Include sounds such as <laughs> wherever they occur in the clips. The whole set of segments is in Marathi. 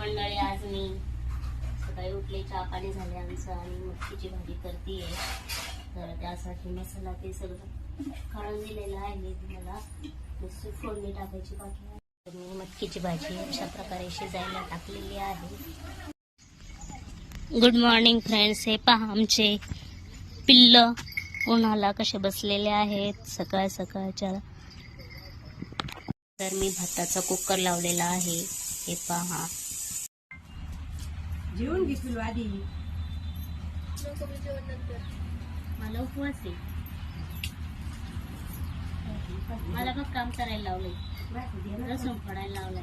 मंडळी आज मी सकाळी उठले चहा पाणी झाले आमचं आणि मटकीची भाजी करते तर त्यासाठी मसाला ते सगळं काढून दिलेलं आहे. मी मला नुसती फोडणी टाकायची बाकी आहे. तर मी मटकीची भाजी अशा प्रकारे शिजायला टाकलेली आहे. गुड मॉर्निंग फ्रेंड्स हे पहा आमचे पिल्ल उन्हाला कसे बसलेले आहेत. सकाळ सकाळच्या तर मी भाताचा कुकर लावलेला आहे. हे पहा. जेवून घे तुला आधी मला उपवास आहे मला मग काम करायला लावलंय. लसूण फोडायला लावलाय.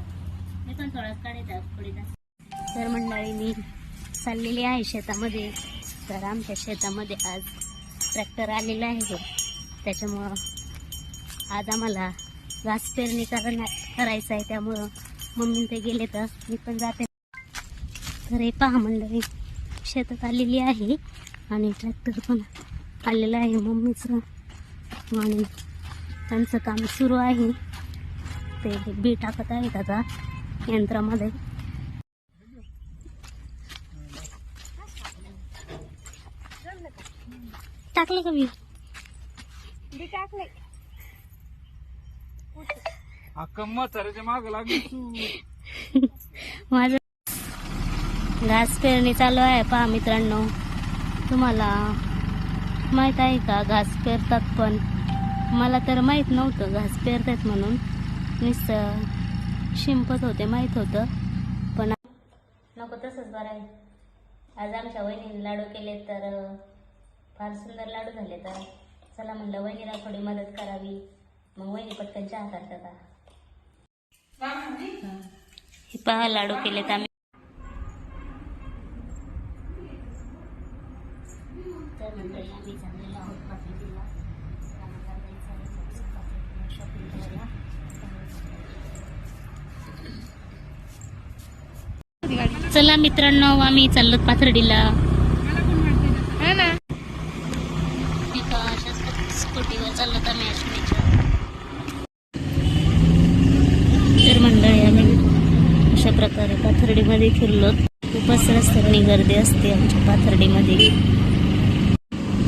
मी पण थोडाच काढायचा थोडीदा तर मंडळी मी चाललेली आहे शेतामध्ये. तर आमच्या शेतामध्ये आज ट्रॅक्टर आलेला आहे त्याच्यामुळं आज आम्हाला घास पेरणी करणं करायचं आहे. त्यामुळं मम्मी ते गेले तर मी पण जाते. तर हे पहा मंडळी शेतात आलेली आहे आणि ट्रॅक्टर पण आलेलं आहे मम्मीचं. आणि त्यांचं काम सुरू आहे. ते बी टाकत आहेत आता यंत्रामध्ये. टाकलं का मी अक्का म्हाताऱ्याच्या माग लागली तू. <laughs> माझं घास पेरणी चालू आहे पहा मित्रांनो. तुम्हाला माहीत आहे का घास पेरतात पण. मला तर माहीत नव्हतं घास पेरतात म्हणून. नुसतं शिंपत होते माहीत होतं. पण नको तसंच बरं आहे. आज आमच्या वहिनीने लाडू केले तर फार सुंदर लाडू झाले तर. चला म्हणलं वहिनीला थोडी मदत करावी. मग वहिनी पटकन चहा करतात हे पहा लाडू केलेत आम्ही तर मंडळी आम्ही चाललेलो आहोत पाठीला आम्हाला जायचं आहे थोडंसं पाठीला शॉपिंग करायला चला मित्रांनो आम्ही चाललो पाथर्डीला. स्कूटीवर चाललो आम्ही अश्विनीच्या. तर मंडळी आम्ही अशा प्रकारे पाथर्डीमध्ये फिरलो खूपच रस्त्यांनी गर्दी असते आमच्या पाथर्डीमध्ये.